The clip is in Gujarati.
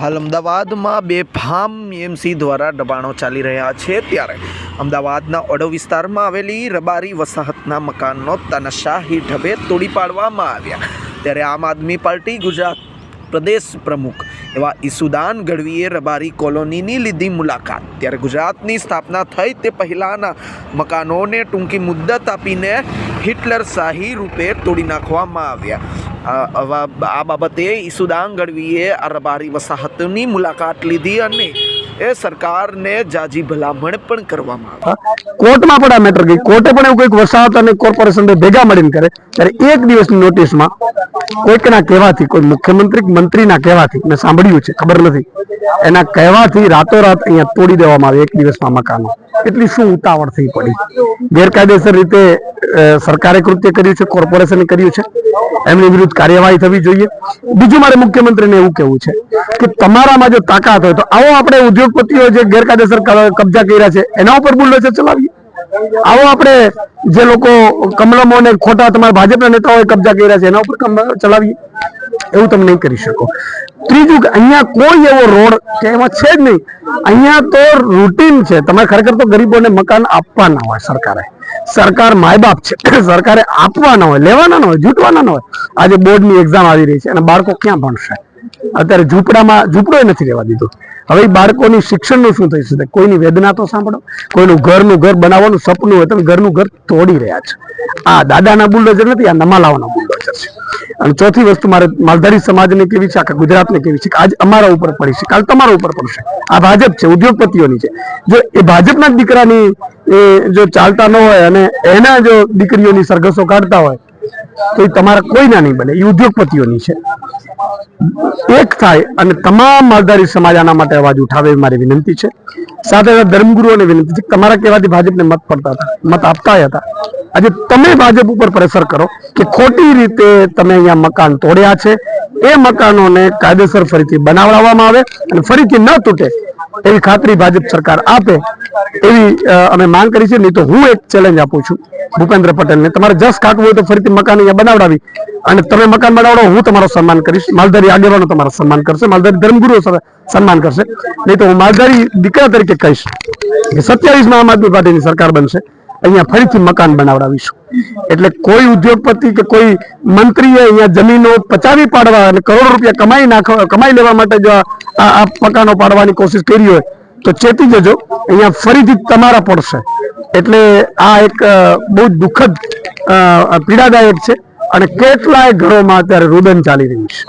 હાલ અમદાવાદમાં બે ફાર્મ એમસી દ્વારા દબાણો ચાલી રહ્યા છે ત્યારે અમદાવાદના ઓડો વિસ્તારમાં આવેલી રબારી વસાહતના મકાનનો તનશાહી ઢબે તોડી પાડવામાં આવ્યા. ત્યારે આમ આદમી પાર્ટી ગુજરાત પ્રદેશ પ્રમુખ એવા ઈસુદાન ગઢવીએ રબારી કોલોનીની લીધી મુલાકાત. ત્યારે ગુજરાતની સ્થાપના થઈ તે પહેલાંના મકાનોને ટૂંકી મુદ્દત આપીને હિટલર શાહી રૂપે તોડી નાખવામાં આવ્યા. આ બાબતે ઈસુદાન ગઢવીએ વસાહતની મુલાકાત લીધી અને એ સરકારને જાજી ભલામણ પણ કરવામાં આવી. કોર્ટમાં પણ આ મેટર ગઈ કોર્ટે પણ એવું કંઈક વસાહત અને કોર્પોરેશન ભેગા મળીને કરે. ત્યારે એક દિવસની નોટિસમાં કોઈકના કહેવાથી, કોઈ મુખ્યમંત્રી મંત્રીના કહેવાથી, મેં સાંભળ્યું છે, ખબર નથી, એના કહેવાથી રાતોરાત અહીંયા તોડી દેવામાં આવે એક દિવસમાં મકાનો. એટલી શું ઉતાવળ થઈ પડી? ગેરકાયદેસર રીતે સરકારે કૃત્ય કર્યું છે, કોર્પોરેશને કર્યું છે, એમની વિરુદ્ધ કાર્યવાહી થવી જોઈએ. બીજું મારે મુખ્યમંત્રીને એવું કહેવું છે કે તમારામાં જો તાકાત હોય તો આવો આપણે ઉદ્યોગપતિઓ જે ગેરકાયદેસર કબજા કર્યા છે, એના ઉપર બુલડોઝર ચલાવીએ. આવો આપણે જે લોકો કમલમો ને ખોટા તમારા ભાજપના નેતાઓએ કબજા કર્યા છે, એના ઉપર ચલાવીએ. એવું તમે નહીં કરી શકો. ત્રીજું કે અહીંયા કોઈ એવો રોડ કે એમાં છે જ નહીં. અહીંયા તો રૂટીન છે. તમારે ખરેખર તો ગરીબોને મકાન આપવાના હોય સરકારે. સરકાર માય બાપ છે. સરકારે આપવાના હોય, લેવાના હોય, જૂટવાના હોય. આજે બોર્ડની એક્ઝામ આવી રહી છે અને બાળકો ક્યાં ભણશે? અત્યારે ઝૂંપડામાં ઝૂંપડો નથી રહેવા દીધો. હવે બાળકોની શિક્ષણનું શું થઈ શકે? કોઈની વેદના તો સાંભળો? કોઈનું ઘરનું ઘર બનાવવાનું સપનું હોય તમે ઘરનું ઘર તોડી રહ્યા છો. આ દાદાના બુલડોઝર નથી, આ નમાલાઓના બુલડોઝર છે. અને ચોથી વસ્તુ મારે માલધારી સમાજને કેવી છે, આખા ગુજરાતને કેવી છે કે આજ અમારા ઉપર પડી છે, કાલ તમારા ઉપર પડશે. આ ભાજપ છે, ઉદ્યોગપતિઓની છે. જો એ ભાજપના દીકરાની જો ચાલતા ન હોય અને એના જો દીકરીઓની સરઘસો કાઢતા હોય તો તમારા કોઈના નહીં બને એ ઉદ્યોગપતિઓની છે. એક થાય અને તમામ માલધારી સમાજ આના માટે અવાજ ઉઠાવે મારી વિનંતી છે. સાથે સાથે ધર્મગુરુઓને વિનંતી છે. તમારા કહેવાથી ભાજપને મત પડતા હતા, મત આપતા હતા. આજે તમે ભાજપ ઉપર પ્રેશર કરો કે ખોટી રીતે તમે અહીંયા મકાન તોડ્યા છે. એ મકાનોને કાયદેસર ફરીથી બનાવડાવવામાં આવે અને ફરીથી ન તૂટે એવી ખાતરી ભાજપ સરકાર આપે એવી અમે માંગ કરી છે. નહીં તો હું એક ચેલેન્જ આપું છું ભૂપેન્દ્ર પટેલને. તમારે જસ કાઢવું હોય તો ફરીથી મકાન અહીંયા બનાવડાવી અને તમે મકાન બનાવડો હું તમારો સન્માન કરીશ. માલધારી આગેવાનો તમારો સન્માન કરશે. માલધારી ધર્મગુરુઓ સન્માન કરશે. નહીં તો હું માલધારી દીકરા તરીકે કહીશ કે સત્યાવીસમાં આમ આદમી પાર્ટીની સરકાર બનશે. અહીંયા ફરીથી મકાન બનાવડાવીશું. એટલે કોઈ ઉદ્યોગપતિ કે કોઈ મંત્રીએ અહીંયા જમીનો પચાવી પાડવા અને કરોડો રૂપિયા કમાઈ નાખવા, કમાઈ લેવા માટે જો આ મકાનો પાડવાની કોશિશ કરી હોય, તો ચેતી જજો. અહીંયા ફરીથી તમારા પડશે એટલે આ એક બહુ દુઃખદ પીડાદાયક છે અને કેટલાય ઘરોમાં અત્યારે રુદન ચાલી રહ્યું છે.